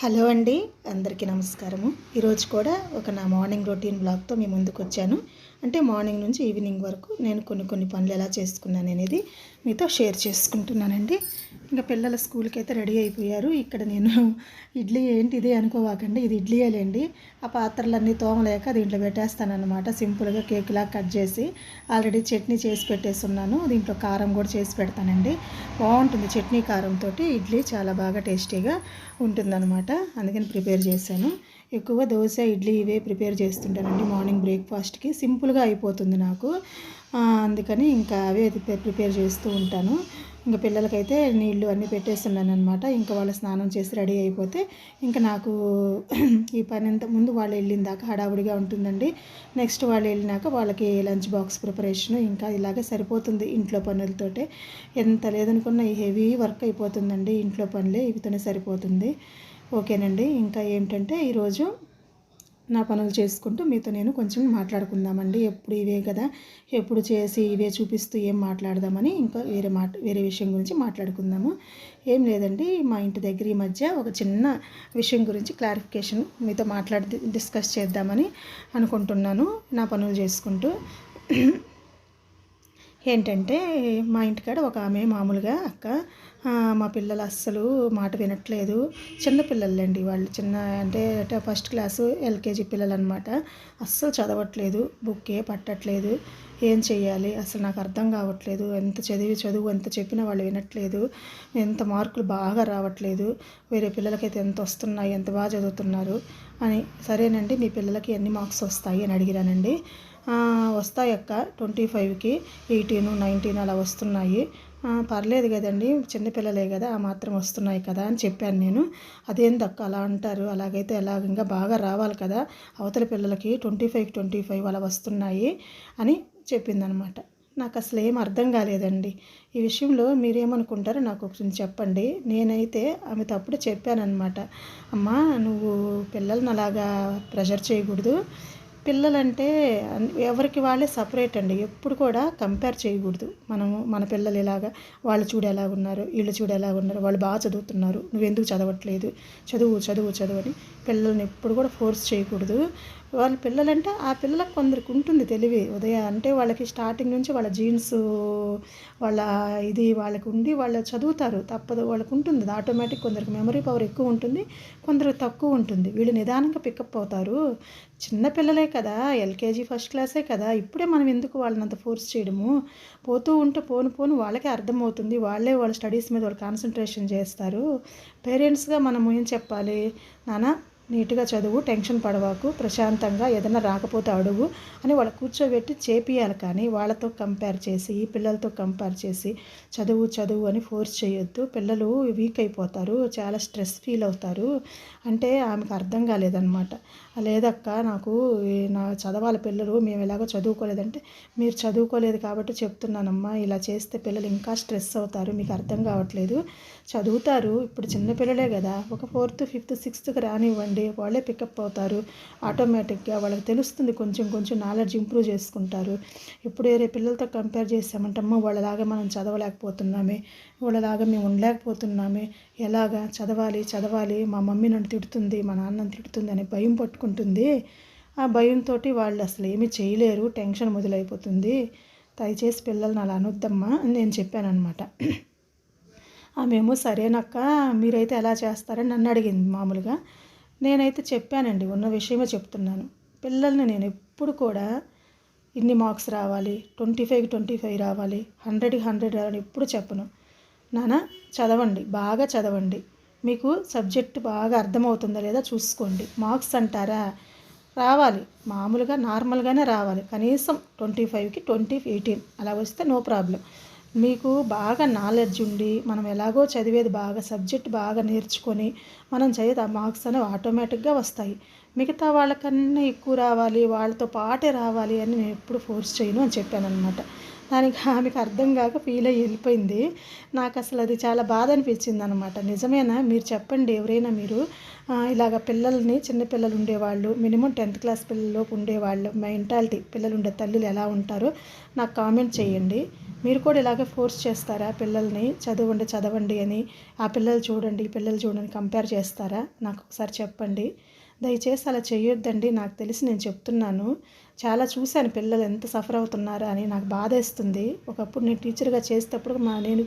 Hello అండి అందరికీ నమస్కారము. ఈరోజు కూడా ఒక నా మార్నింగ్ రొటీన్ బ్లాగ్తో మీ ముందుకు వచ్చాను. అంటే మార్నింగ్ నుంచి ఈవినింగ్ వరకు నేను కొన్ని కొన్ని పనులు ఎలా చేసుకున్నాను అనేది మీతో షేర్ చేసుకుంటున్నానండి. ఇంకా పిల్లల స్కూల్కి అయితే రెడీ అయిపోయారు. ఇక్కడ నేను ఇడ్లీ ఏంటి ఇది అనుకోవాకండి. ఇది ఇడ్లీయేలేండి ఆ పాత్రలన్నీ తోమలేక దీంట్లో పెట్టేస్తానన్నమాట. సింపుల్గా కేక్లా కట్ చేసి ఆల్రెడీ చట్నీ చేసి పెట్టేస్తున్నాను దీంట్లో కారం కూడా చేసి పెడతానండి. బాగుంటుంది చట్నీ కారంతో ఇడ్లీ చాలా బాగా టేస్టీగా ఉంటుందన్నమాట. అందుకని ప్రిపేర్ చేశాను. ఎక్కువ దోశ ఇడ్లీ ఇవే ప్రిపేర్ చేస్తుంటానండి మార్నింగ్ బ్రేక్ఫాస్ట్కి. సింపుల్గా అయిపోతుంది నాకు. అందుకని ఇంకా అవే ప్రిపేర్ చేస్తూ ఉంటాను. ఇంకా పిల్లలకైతే నీళ్ళు అన్నీ పెట్టేస్తున్నాను అనమాట ఇంకా వాళ్ళు స్నానం చేసి రెడీ అయిపోతే ఇంకా నాకు ఈ పని అంత ముందు వాళ్ళు వెళ్ళిన దాకా హడావుడిగా ఉంటుందండి. నెక్స్ట్ వాళ్ళు వెళ్ళినాక వాళ్ళకి లంచ్ బాక్స్ ప్రిపరేషన్ ఇంకా ఇలాగే సరిపోతుంది ఇంట్లో పనులతోటే. ఎంత లేదనుకున్న ఈ హెవీ వర్క్ అయిపోతుందండి ఇంట్లో పనులే ఇవితోనే సరిపోతుంది. ఓకేనండి. ఇంకా ఏంటంటే ఈరోజు నా పనులు చేసుకుంటూ మీతో నేను కొంచెం మాట్లాడుకుందామండి. ఎప్పుడు ఇవే కదా? ఎప్పుడు చేసి ఇవే చూపిస్తూ ఏం మాట్లాడదామని ఇంకా వేరే మాట వేరే విషయం గురించి మాట్లాడుకుందాము. ఏం లేదండి. మా ఇంటి దగ్గర ఈ మధ్య ఒక చిన్న విషయం గురించి క్లారిఫికేషన్ మీతో మాట్లాడి డిస్కస్ చేద్దామని అనుకుంటున్నాను నా పనులు చేసుకుంటూ. ఏంటంటే మా ఇంటికాడ ఒక ఆమె మామూలుగా అక్క మా పిల్లలు అస్సలు మాట వినట్లేదు. చిన్న పిల్లలండి వాళ్ళు. చిన్న అంటే అంటే ఫస్ట్ క్లాసు ఎల్కేజీ పిల్లలు అనమాట అస్సలు చదవట్లేదు. బుక్కే పట్టట్లేదు. ఏం చేయాలి అసలు నాకు అర్థం కావట్లేదు. ఎంత చదివి చదువు ఎంత చెప్పినా వాళ్ళు వినట్లేదు. ఎంత మార్కులు బాగా రావట్లేదు. వేరే పిల్లలకైతే ఎంత వస్తున్నాయి? ఎంత బాగా చదువుతున్నారు? అని సరేనండి మీ పిల్లలకి ఎన్ని మార్క్స్ వస్తాయి అని అడిగిరానండి. వస్తాయక్క. ట్వంటీ ఫైవ్కి ఎయిటీన్ నైన్టీన్ అలా వస్తున్నాయి. పర్లేదు కదండి చిన్నపిల్లలే కదా ఆ మాత్రం వస్తున్నాయి కదా అని చెప్పాను నేను. అదేంది అలా అంటారు. అలాగైతే ఎలాగ ఇంకా బాగా రావాలి కదా అవతల పిల్లలకి ట్వంటీ ఫైవ్ ట్వంటీ ఫైవ్ అలా వస్తున్నాయి అని చెప్పిందనమాట. నాకు అసలు ఏం అర్థం కాలేదండి. ఈ విషయంలో మీరేమనుకుంటారో నాకు కొంచెం చెప్పండి. నేనైతే ఆమె తప్పుడు చెప్పానన్నమాట అమ్మా నువ్వు పిల్లల్ని అలాగా ప్రెషర్ చేయకూడదు. పిల్లలంటే అన్- ఎవరికి వాళ్ళే సపరేట్ అండి. ఎప్పుడు కూడా కంపేర్ చేయకూడదు. మనము మన పిల్లలు ఎలాగా వాళ్ళు చూడు ఉన్నారు వీళ్ళు చూడు ఉన్నారు వాళ్ళు బాగా చదువుతున్నారు నువ్వెందుకు చదవట్లేదు చదువు చదువు చదువు అని పిల్లల్ని ఎప్పుడు కూడా ఫోర్స్ చేయకూడదు. వాళ్ళ పిల్లలంటే ఆ పిల్లలకు కొందరికి ఉంటుంది తెలివి ఉదయం అంటే వాళ్ళకి స్టార్టింగ్ నుంచి వాళ్ళ జీన్స్ వాళ్ళ ఇది వాళ్ళకి ఉండి వాళ్ళు చదువుతారు. తప్పదు వాళ్ళకు ఉంటుంది. ఆటోమేటిక్ కొందరికి మెమరీ పవర్ ఎక్కువ ఉంటుంది కొందరికి తక్కువ ఉంటుంది. వీళ్ళు నిదానంగా పికప్ అవుతారు. చిన్న పిల్లలే కదా ఎల్కేజీ ఫస్ట్ క్లాసే కదా ఇప్పుడే మనం ఎందుకు వాళ్ళని అంత ఫోర్స్ చేయడము? పోతూ ఉంటే పోను పోను వాళ్ళకే అర్థమవుతుంది. వాళ్ళే వాళ్ళ స్టడీస్ మీద వాళ్ళు కాన్సన్ట్రేషన్ చేస్తారు. పేరెంట్స్గా మనము ఏం చెప్పాలి? నానా నీట్గా చదువు టెన్షన్ పడవాకు ప్రశాంతంగా ఏదైనా రాకపోతే అడుగు అని వాళ్ళు కూర్చోబెట్టి చేపియాలి కానీ వాళ్ళతో కంపేర్ చేసి ఈ పిల్లలతో కంపేర్ చేసి చదువు చదువు అని ఫోర్స్ చేయొద్దు. పిల్లలు వీక్ అయిపోతారు చాలా స్ట్రెస్ ఫీల్ అవుతారు. అంటే ఆమెకు అర్థం కాలేదన్నమాట. లేదక్క నాకు నా చదవాలి పిల్లలు మేము ఎలాగో చదువుకోలేదంటే మీరు చదువుకోలేదు కాబట్టి చెప్తున్నానమ్మా. ఇలా చేస్తే పిల్లలు ఇంకా స్ట్రెస్ అవుతారు మీకు అర్థం కావట్లేదు. చదువుతారు ఇప్పుడు చిన్నపిల్లలే కదా. ఒక ఫోర్త్ ఫిఫ్త్ సిక్స్త్కి రానివ్వండి వాళ్ళే పికప్ అవుతారు. ఆటోమేటిక్గా వాళ్ళకి తెలుస్తుంది కొంచెం కొంచెం నాలెడ్జ్ ఇంప్రూవ్ చేసుకుంటారు. ఇప్పుడు వేరే పిల్లలతో కంపేర్ చేసామంటే అమ్మ వాళ్ళలాగా మనం చదవలేకపోతున్నామే. వాళ్ళలాగా మేము ఉండలేకపోతున్నామే. ఎలాగా? చదవాలి చదవాలి. మా మమ్మీ నన్ను తిడుతుంది మా నాన్న తిడుతుంది అనే భయం ఉంటుంది ఆ భయంతో వాళ్ళు అసలు ఏమీ చేయలేరు. టెన్షన్ మొదలైపోతుంది. దయచేసి పిల్లల్ని అలా అనొద్దమ్మా అని నేను చెప్పానమాట ఆమెమో సరేనక్క మీరైతే ఎలా చేస్తారని నన్ను అడిగింది మామూలుగా. నేనైతే చెప్పానండి ఉన్న విషయమే చెప్తున్నాను. పిల్లల్ని నేను ఎప్పుడు కూడా ఇన్ని మార్క్స్ రావాలి ట్వంటీ ఫైవ్కి ట్వంటీ ఫైవ్ రావాలి హండ్రెడ్కి హండ్రెడ్ రావాలి ఎప్పుడు చెప్పను. నాన్న చదవండి బాగా చదవండి. మీకు సబ్జెక్ట్ బాగా అర్థమవుతుందా లేదా చూసుకోండి. మార్క్స్ అంటారా? రావాలి. మామూలుగా నార్మల్గానే రావాలి. కనీసం ట్వంటీ ఫైవ్కి ట్వంటీ ఎయిటీన్ అలా వస్తే నో ప్రాబ్లం. మీకు బాగా నాలెడ్జ్ ఉండి మనం ఎలాగో చదివేది బాగా సబ్జెక్ట్ బాగా నేర్చుకొని మనం చదివితే ఆ మార్క్స్ అనేవి ఆటోమేటిక్గా వస్తాయి. మిగతా వాళ్ళకన్నా ఎక్కువ రావాలి వాళ్ళతో పాటే రావాలి అని నేను ఎప్పుడు ఫోర్స్ చేయను అని చెప్పాను అనమాట దానికి ఆమెకు అర్థం కాక ఫీల్ అయ్యి వెళ్ళిపోయింది. నాకు అసలు అది చాలా బాధ అనిపించింది అనమాట నిజమేనా? మీరు చెప్పండి ఎవరైనా మీరు. ఇలాగ పిల్లల్ని చిన్న పిల్లలు ఉండేవాళ్ళు మినిమం టెన్త్ క్లాస్ పిల్లలలోపు ఉండేవాళ్ళు మెంటాలిటీ పిల్లలు ఉండే తల్లులు ఎలా ఉంటారో నాకు కామెంట్ చేయండి. మీరు కూడా ఇలాగే ఫోర్స్ చేస్తారా పిల్లల్ని? చదవండి చదవండి అని ఆ పిల్లలు చూడండి ఈ పిల్లలు చూడండి కంపేర్ చేస్తారా? నాకు ఒకసారి చెప్పండి. దయచేసి అలా చేయొద్దండి నాకు తెలిసి నేను చెప్తున్నాను. చాలా చూశాను పిల్లలు ఎంత సఫర్ అవుతున్నారు అని నాకు బాధేస్తుంది. ఒకప్పుడు నేను టీచర్గా చేసేటప్పుడు మా నేను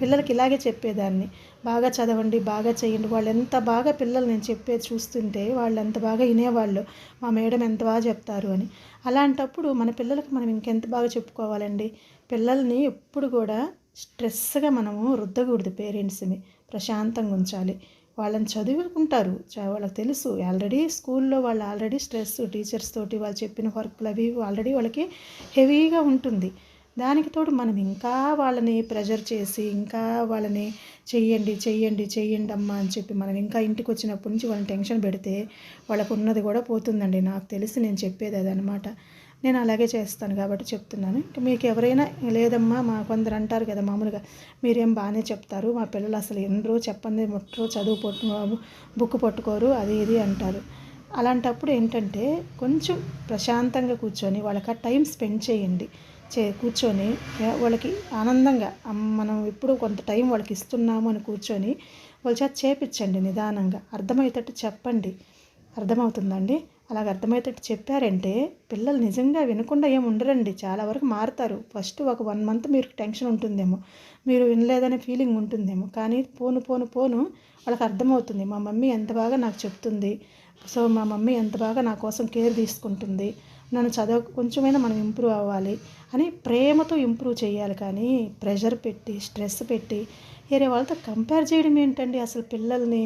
పిల్లలకి ఇలాగే చెప్పేదాన్ని. బాగా చదవండి బాగా చేయండి. వాళ్ళు ఎంత బాగా పిల్లలు నేను చెప్పేది చూస్తుంటే వాళ్ళు ఎంత బాగా వినేవాళ్ళు మా మేడం ఎంత బాగా చెప్తారు అని. అలాంటప్పుడు మన పిల్లలకు మనం ఇంకెంత బాగా చెప్పుకోవాలండి? పిల్లల్ని ఎప్పుడు కూడా స్ట్రెస్గా మనము రుద్దకూడదు పేరెంట్స్ని ప్రశాంతంగా ఉంచాలి. వాళ్ళని చదువుకుంటారు. చ- వాళ్ళకి తెలుసు. ఆల్రెడీ స్కూల్లో వాళ్ళు ఆల్రెడీ స్ట్రెస్ టీచర్స్ తోటి వాళ్ళు చెప్పిన వర్క్లు అవి ఆల్రెడీ వాళ్ళకి హెవీగా ఉంటుంది. దానికి తోడు మనం ఇంకా వాళ్ళని ప్రెజర్ చేసి ఇంకా వాళ్ళని చెయ్యండి చెయ్యండి చెయ్యండి అమ్మా అని చెప్పి మనం ఇంకా ఇంటికి వచ్చినప్పటి నుంచి వాళ్ళని టెన్షన్ పెడితే వాళ్ళకు ఉన్నది కూడా పోతుందండి. నాకు తెలిసి నేను చెప్పేది అదనమాట నేను అలాగే చేస్తాను కాబట్టి చెప్తున్నాను. మీకు ఎవరైనా లేదమ్మా మా కొందరు అంటారు కదా మామూలుగా మీరేం బాగానే చెప్తారు మా పిల్లలు అసలు ఎన్నరూ చెప్పండి ముట్టరు చదువు పట్టు బుక్ పట్టుకోరు అది ఇది అంటారు. అలాంటప్పుడు ఏంటంటే కొంచెం ప్రశాంతంగా కూర్చొని వాళ్ళకి ఆ టైం స్పెండ్ చేయండి. చే కూర్చొని వాళ్ళకి ఆనందంగా మనం ఇప్పుడు కొంత టైం వాళ్ళకి ఇస్తున్నాము అని కూర్చొని వాళ్ళ చేత చేపించండి నిదానంగా. అర్థమయ్యేటట్టు చెప్పండి. అర్థమవుతుందండి అలాగ అర్థమయ్యేటట్టు చెప్పారంటే పిల్లలు నిజంగా వినకుండా ఏమి ఉండరండి. చాలా వరకు మారుతారు. ఫస్ట్ ఒక వన్ మంత్ మీరు టెన్షన్ ఉంటుందేమో మీరు వినలేదనే ఫీలింగ్ ఉంటుందేమో కానీ పోను పోను పోను వాళ్ళకి అర్థమవుతుంది. మా మమ్మీ ఎంత బాగా నాకు చెప్తుంది. సో మా మమ్మీ ఎంత బాగా నా కోసం కేర్ తీసుకుంటుంది. నన్ను చదవ కొంచెమైనా మనం ఇంప్రూవ్ అవ్వాలి అని ప్రేమతో ఇంప్రూవ్ చేయాలి. కానీ ప్రెషర్ పెట్టి స్ట్రెస్ పెట్టి వేరే వాళ్ళతో కంపేర్ చేయడం ఏంటండి అసలు పిల్లల్ని?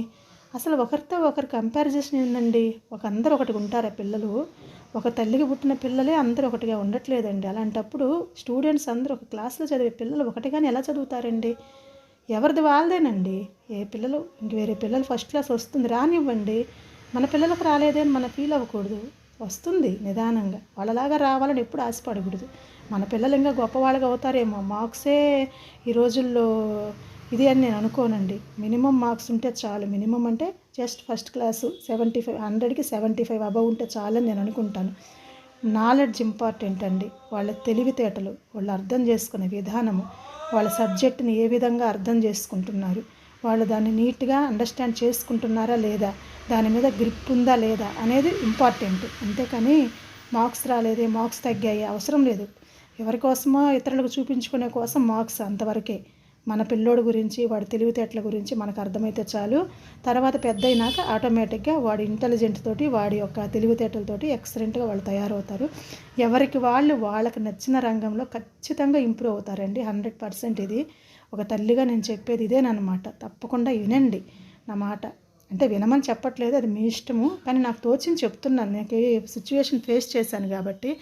అసలు ఒకరితో ఒకరు కంపారిజేషన్ ఏంటండి ఒక అందరు ఒకటి ఉంటారా పిల్లలు? ఒక తల్లికి పుట్టిన పిల్లలే అందరూ ఒకటిగా ఉండట్లేదండి. అలాంటప్పుడు స్టూడెంట్స్ అందరూ ఒక క్లాస్లో చదివే పిల్లలు ఒకటిగానే ఎలా చదువుతారండి? ఎవరిది వాళ్ళదేనండి? ఏ పిల్లలు? ఇంక వేరే పిల్లలు ఫస్ట్ క్లాస్ వస్తుంది రానివ్వండి. మన పిల్లలకు రాలేదే అని మనం ఫీల్ అవ్వకూడదు. వస్తుంది నిదానంగా. వాళ్ళలాగా రావాలని ఎప్పుడు ఆశపడకూడదు. మన పిల్లలు ఇంకా గొప్పవాళ్ళగా అవుతారేమో. మార్క్సే ఈ రోజుల్లో ఇది అని నేను అనుకోనండి. మినిమం మార్క్స్ ఉంటే చాలు. మినిమం అంటే just first class seventy five హండ్రెడ్కి సెవెంటీ ఫైవ్ అబవ్ ఉంటే చాలని నేను అనుకుంటాను. నాలెడ్జ్ ఇంపార్టెంట్ అండి. వాళ్ళ తెలివితేటలు వాళ్ళు అర్థం చేసుకునే విధానము వాళ్ళ సబ్జెక్ట్ని ఏ విధంగా అర్థం చేసుకుంటున్నారు వాళ్ళు దాన్ని నీట్గా అండర్స్టాండ్ చేసుకుంటున్నారా లేదా దాని మీద గ్రిప్ ఉందా లేదా అనేది ఇంపార్టెంట్. అంతేకాని మార్క్స్ రాలేదే మార్క్స్ తగ్గాయి అవసరం లేదు. ఎవరి కోసమో ఇతరులకు చూపించుకునే కోసం మార్క్స్ అంతవరకే. మన పిల్లోడు గురించి వాడి తెలివితేటల గురించి మనకు అర్థమైతే చాలు. తర్వాత పెద్ద అయినాక ఆటోమేటిక్గా వాడి ఇంటెలిజెంట్ తోటి వాడి యొక్క తెలివితేటలతోటి ఎక్సలెంట్గా వాళ్ళు తయారవుతారు. ఎవరికి వాళ్ళు వాళ్ళకి నచ్చిన రంగంలో ఖచ్చితంగా ఇంప్రూవ్ అవుతారండి. హండ్రెడ్ పర్సెంట్ ఇది. ఒక తల్లిగా నేను చెప్పేది ఇదేనమాట తప్పకుండా వినండి నా మాట. అంటే వినమని చెప్పట్లేదు అది మీ ఇష్టము. కానీ నాకు తోచింది చెప్తున్నాను. నాకు ఏ సిచ్యువేషన్ ఫేస్ చేశాను కాబట్టి.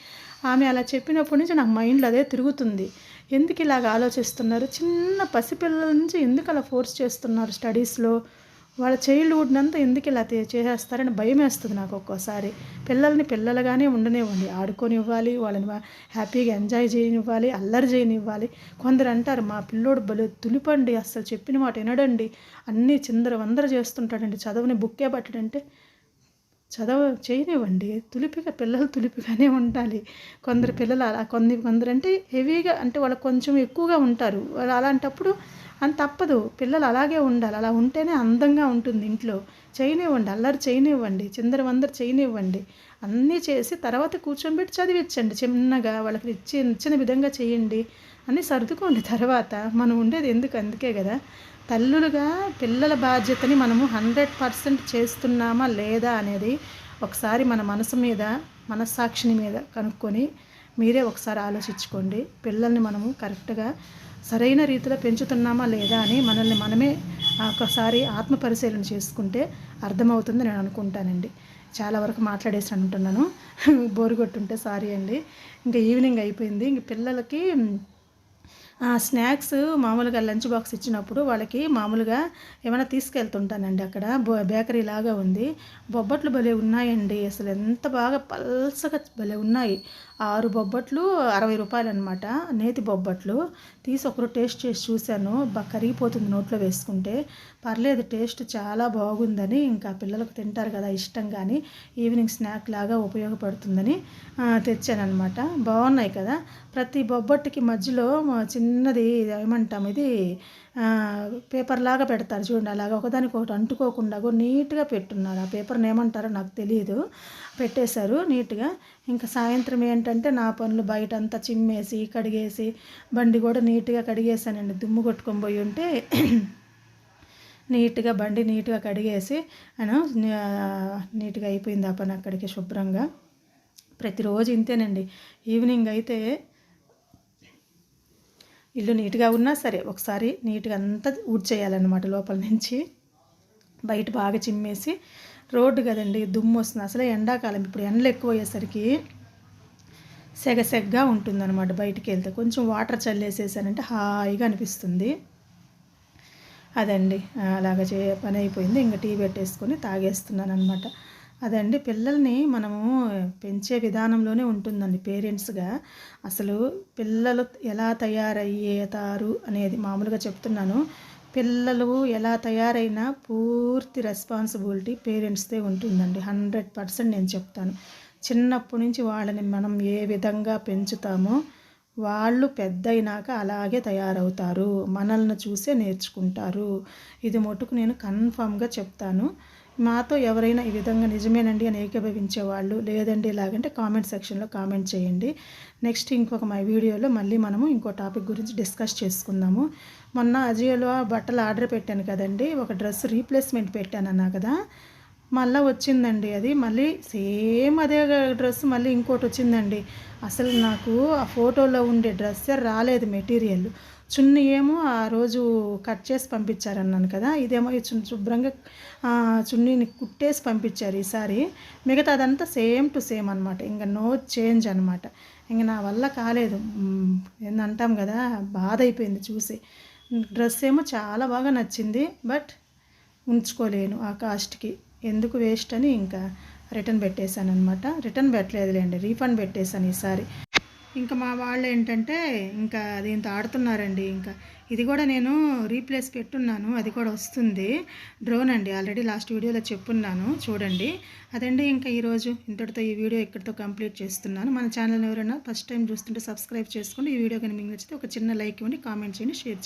ఆమె అలా చెప్పినప్పటి నుంచి నాకు మైండ్లో అదే తిరుగుతుంది. ఎందుకు ఇలాగ ఆలోచిస్తున్నారు? చిన్న పసిపిల్లల నుంచి ఎందుకు అలా ఫోర్స్ చేస్తున్నారు స్టడీస్లో? వాళ్ళ చైల్డ్హుడ్ అంతా ఎందుకు ఇలా చేసేస్తారని భయం వేస్తుంది నాకు ఒక్కోసారి. పిల్లల్ని పిల్లలుగానే ఉండనివ్వండి. ఆడుకొనివ్వాలి వాళ్ళని హ్యాపీగా ఎంజాయ్ చేయనివ్వాలి అల్లరి చేయనివ్వాలి. కొందరు అంటారు మా పిల్లోడు భలే తులిపండి అసలు చెప్పిన మాట వినడండి. అన్నీ చిందర వందర చేస్తుంటాడండి. చదవని బుక్కే పట్టడంటే చదవ చేయనివ్వండి. తులిపిగా పిల్లలు తులిపిగానే ఉండాలి. కొందరు పిల్లలు అలా కొన్ని కొందరు అంటే హెవీగా అంటే వాళ్ళకి కొంచెం ఎక్కువగా ఉంటారు. వాళ్ళు అలాంటప్పుడు అని తప్పదు. పిల్లలు అలాగే ఉండాలి. అలా ఉంటేనే అందంగా ఉంటుంది ఇంట్లో. చేయనివ్వండి. అల్లరి చేయనివ్వండి. చిందర వందర చేయనివ్వండి. అన్నీ చేసి తర్వాత కూర్చోబెట్టి చదివించండి. చిన్నగా వాళ్ళకి ఇచ్చి ఇచ్చిన విధంగా చేయండి. అని సర్దుకోండి తర్వాత. మనం ఉండేది ఎందుకు? అందుకే కదా. తల్లులుగా పిల్లల బాధ్యతని మనము హండ్రెడ్ పర్సెంట్ చేస్తున్నామా లేదా అనేది ఒకసారి మన మనసు మీద మనస్సాక్షిని మీద కనుక్కొని మీరే ఒకసారి ఆలోచించుకోండి. పిల్లల్ని మనము కరెక్ట్గా సరైన రీతిలో పెంచుతున్నామా లేదా అని మనల్ని మనమే ఒకసారి ఆత్మ పరిశీలన చేసుకుంటే అర్థమవుతుంది నేను అనుకుంటానండి. చాలా వరకు మాట్లాడేసి అంటున్నాను. బోరు కొట్టుంటే సారీ అండి. ఇంకా ఈవినింగ్ అయిపోయింది. ఇంక పిల్లలకి స్నాక్స్ మామూలుగా లంచ్ బాక్స్ ఇచ్చినప్పుడు వాళ్ళకి మామూలుగా ఏమైనా తీసుకెళ్తుంటానండి అక్కడ. బో- బేకరీ లాగా ఉంది. బొబ్బట్లు భలే ఉన్నాయండి. అసలు ఎంత బాగా పల్సగా భలే ఉన్నాయి. ఆరు బొబ్బట్లు అరవై రూపాయలు అనమాట నేతి బొబ్బట్లు. తీసి ఒకరు టేస్ట్ చేసి చూశాను. బాగా కరిగిపోతుంది నోట్లో వేసుకుంటే. పర్లేదు టేస్ట్ చాలా బాగుందని ఇంకా పిల్లలకు తింటారు కదా ఇష్టం కానీ ఈవినింగ్ స్నాక్ లాగా ఉపయోగపడుతుందని తెచ్చానమాట బాగున్నాయి కదా. ప్రతి బొబ్బట్టుకి మధ్యలో చిన్నది ఏమంటాం ఇది పేపర్ లాగా పెడతారు చూడండి అలాగా ఒకదానికి ఒకటి అంటుకోకుండా నీట్గా పెట్టున్నారు. ఆ పేపర్ని ఏమంటారో నాకు తెలియదు పెట్టేశారు నీట్గా. ఇంకా సాయంత్రం ఏంటంటే నా పనులు బయట అంతా చిమ్మేసి కడిగేసి బండి కూడా నీట్గా కడిగేసానండి దుమ్ము కొట్టుకొని పోయి ఉంటే నీట్గా బండి నీట్గా కడిగేసి అను నీట్గా అయిపోయింది ఆ పని అక్కడికి శుభ్రంగా. ప్రతిరోజు ఇంతేనండి. ఈవినింగ్ అయితే ఇల్లు నీట్గా ఉన్నా సరే ఒకసారి నీట్గా అంతా ఊడ్చేయాలన్నమాట లోపల నుంచి. బయట బాగా చిమ్మేసి రోడ్డు కదండి దుమ్ము వస్తుంది అసలే ఎండాకాలం ఇప్పుడు ఎండలు ఎక్కువ అయ్యేసరికి సెగ ఉంటుందన్నమాట బయటికి వెళ్తే. కొంచెం వాటర్ చల్లేసేసానంటే హాయిగా అనిపిస్తుంది. అదండి. అలాగ చే పని అయిపోయింది. ఇంకా టీ పెట్టేసుకొని తాగేస్తున్నాను అనమాట అదండి. పిల్లల్ని మనము పెంచే విధానంలోనే ఉంటుందండి పేరెంట్స్గా. అసలు పిల్లలు ఎలా తయారయ్యేతారు అనేది మామూలుగా చెప్తున్నాను. పిల్లలు ఎలా తయారైనా పూర్తి రెస్పాన్సిబిలిటీ పేరెంట్స్దే ఉంటుందండి. హండ్రెడ్ పర్సెంట్ నేను చెప్తాను. చిన్నప్పటి నుంచి వాళ్ళని మనం ఏ విధంగా పెంచుతామో వాళ్ళు పెద్దయినాక అలాగే తయారవుతారు. మనల్ని చూసే నేర్చుకుంటారు. ఇది మటుకు నేను కన్ఫామ్గా చెప్తాను. మాతో ఎవరైనా ఈ విధంగా నిజమేనండి అని ఏకీభవించే వాళ్ళు లేదండి ఇలాగంటే కామెంట్ సెక్షన్లో కామెంట్ చేయండి. నెక్స్ట్ ఇంకొక మా వీడియోలో మళ్ళీ మనము ఇంకో టాపిక్ గురించి డిస్కస్ చేసుకుందాము. మొన్న అజియోలో బట్టలు ఆర్డర్ పెట్టాను కదండి ఒక డ్రెస్ రీప్లేస్మెంట్ పెట్టాను అన్నా కదా మళ్ళీ వచ్చిందండి అది. మళ్ళీ సేమ్ అదే డ్రెస్ మళ్ళీ ఇంకోటి వచ్చిందండి. అసలు నాకు ఆ ఫోటోలో ఉండే డ్రెస్సే రాలేదు మెటీరియల్. చున్నీ ఏమో ఆ రోజు కట్ చేసి పంపించారన్నాను కదా. ఇదేమో శుభ్రంగా చున్నీని కుట్టేసి పంపించారు ఈసారి. మిగతా అదంతా సేమ్ టు సేమ్ అనమాట ఇంకా నో చేంజ్ అనమాట ఇంక నా వల్ల కాలేదు. ఏందంటాం కదా. బాధ అయిపోయింది చూసి. డ్రెస్ ఏమో చాలా బాగా నచ్చింది. బట్ ఉంచుకోలేను ఆ కాస్ట్కి. ఎందుకు వేస్ట్ అని ఇంకా రిటర్న్ పెట్టేశాను అనమాట రిటర్న్ పెట్టలేదులేండి రీఫండ్ పెట్టేశాను ఈసారి. ఇంకా మా వాళ్ళు ఏంటంటే ఇంకా దీంతో ఆడుతున్నారండి ఇంకా ఇది కూడా నేను రీప్లేస్ పెట్టున్నాను అది కూడా వస్తుంది. డ్రోన్ అండి ఆల్రెడీ లాస్ట్ వీడియోలో చెప్పున్నాను చూడండి. అదండి ఇంకా ఈరోజు ఇంతటితో ఈ వీడియో ఇక్కడితో కంప్లీట్ చేస్తున్నాను. మన ఛానల్ ఎవరైనా ఫస్ట్ టైం చూస్తుంటే సబ్స్క్రైబ్ చేసుకోండి. ఈ వీడియో కానీ మీకు నచ్చితే ఒక చిన్న లైక్ ఇవ్వండి కామెంట్ చేయండి షేర్ చేయండి.